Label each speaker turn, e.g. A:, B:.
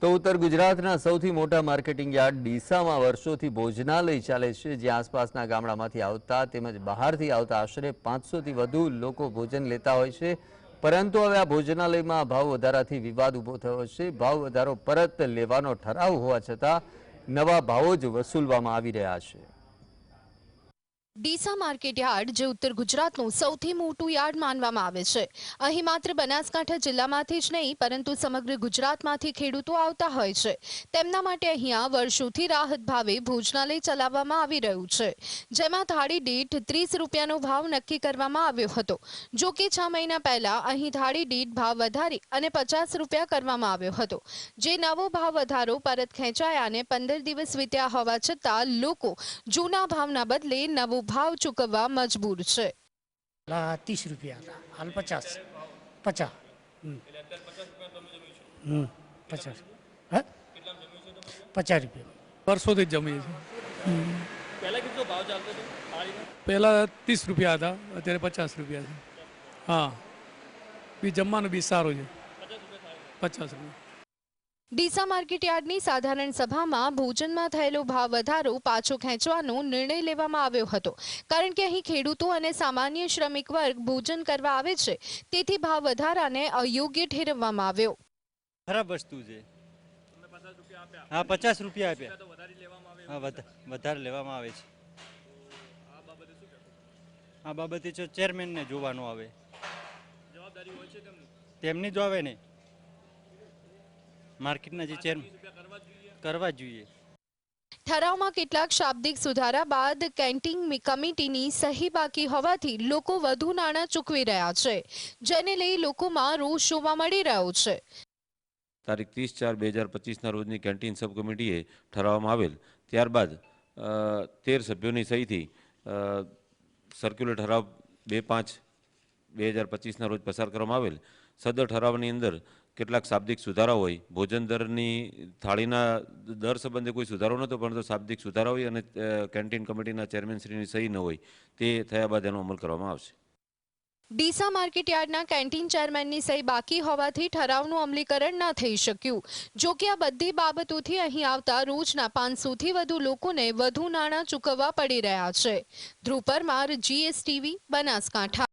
A: તો ઉત્તર ગુજરાતના સૌથી મોટા માર્કેટિંગ યાર્ડ ડીસામાં વર્ષોથી ભોજનાલય ચાલે છે. જ્યાં આસપાસના ગામડામાંથી આવતા તેમજ બહારથી આવતા આશરે પાંચસોથી વધુ લોકો ભોજન લેતા હોય છે. પરંતુ હવે આ ભોજનાલયમાં ભાવ વધારાથી વિવાદ ઊભો થયો છે. ભાવ વધારો પરત લેવાનો ઠરાવ હોવા છતાં નવા ભાવો જ વસૂલવામાં આવી રહ્યા છે.
B: ડીસા માર્કેટ યાર્ડ, જે ઉત્તર ગુજરાતનું સૌથી મોટું યાર્ડ માનવામાં આવે છે. અહીં માત્ર બનાસકાંઠા જિલ્લામાંથી જ નહીં, પરંતુ સમગ્ર ગુજરાતમાંથી ખેડૂતો આવતા હોય છે. તેમના માટે અહીંયા વર્ષોથી રાહત ભાવે ભોજનાલય ચલાવવામાં આવી રહ્યું છે. જેમાં થાળી દીઠ ત્રીસ રૂપિયાનો ભાવ નક્કી કરવામાં આવ્યો હતો. જો કે છ મહિના પહેલા અહીં થાળી દીઠ ભાવ વધારી અને પચાસ રૂપિયા કરવામાં આવ્યો હતો. જે નવો ભાવ વધારો પરત ખેંચાયા અને પંદર દિવસ વીત્યા હોવા છતાં લોકો જૂના ભાવના બદલે નવો ભાવ ચૂકવવા મજબૂર છે.
C: ત્રીસ રૂપિયા. હતા હાલ પચાસ. પચાસ. હમ. પચાસ. હે? પચાસ રૂપિયા.
D: વર્ષોથી જ જમીએ છીએ.
E: પહેલાં
D: ત્રીસ રૂપિયા હતા અત્યારે પચાસ રૂપિયા છે. હા. બી જમવાનું બી સારું છે. પચાસ રૂપિયા.
B: ડીસા માર્કેટ યાર્ડની સાધારણ સભામાં ભોજનમાં થયેલો ભાવ વધારો પાછો ખેંચવાનો નિર્ણય લેવામાં આવ્યો હતો. કારણ કે અહીં ખેડૂતો અને સામાન્ય શ્રમિક વર્ગ ભોજન કરવા આવે છે તેથી ભાવ વધારાને અયોગ્ય ઠેરવવામાં આવ્યો.
F: ખરાબ વસ્તુ છે. હા પચાસ રૂપિયા આપ્યા. હા વધારે લેવામાં આવે છે. આ બાબતે ચેરમેનને જોવાનું આવે. તેમની જ આવે ને. માર્કેટના જે ચેરમેન કરવા જોઈએ.
B: ઠરાવમાં કેટલાક શાબ્દિક સુધારા બાદ કેન્ટીન કમિટીની સહી બાકી હોવાથી લોકો વધુ નાણાં ચૂકવી રહ્યા છે જેને લઈ લોકોમાં રોષ જોવા મળી રહ્યો છે.
G: તારીખ ત્રીસ ચાર બે હજાર પચીસના રોજની કેન્ટીન સબ કમિટીએ ઠરાવવામાં આવેલ ત્યારબાદ અ, તેર સભ્યોની સહીથી સર્ક્યુલર ઠરાવ બે પાંચ બે હજાર પચીસના રોજ પસાર કરવામાં આવેલ. સદર ઠરાવની અંદર કેટલાક શાબ્દિક સુધારા હોય. ભોજન દરની થાળીના દર સંબંધે કોઈ સુધારો નહોતો, પરંતુ શાબ્દિક સુધારા હોય અને કેન્ટીન કમિટીના ચેરમેનશ્રીની સહી ન હોય, તે થયા બાદ એનો અમલ કરવામાં આવશે.
B: ડીસા માર્કેટ યાર્ડના કેન્ટીન ચેરમેનની સહી બાકી હોવાથી ઠરાવનું અમલીકરણ ન થઈ શક્યું. જો કે આ બધી બાબતોથી અહીં આવતા રોજના પાંચસોથી વધુ લોકોને વધુ નાણાં ચૂકવવા પડી રહ્યા છે. ધ્રુવ પરમાર, જીએસટીવી, બનાસકાંઠા.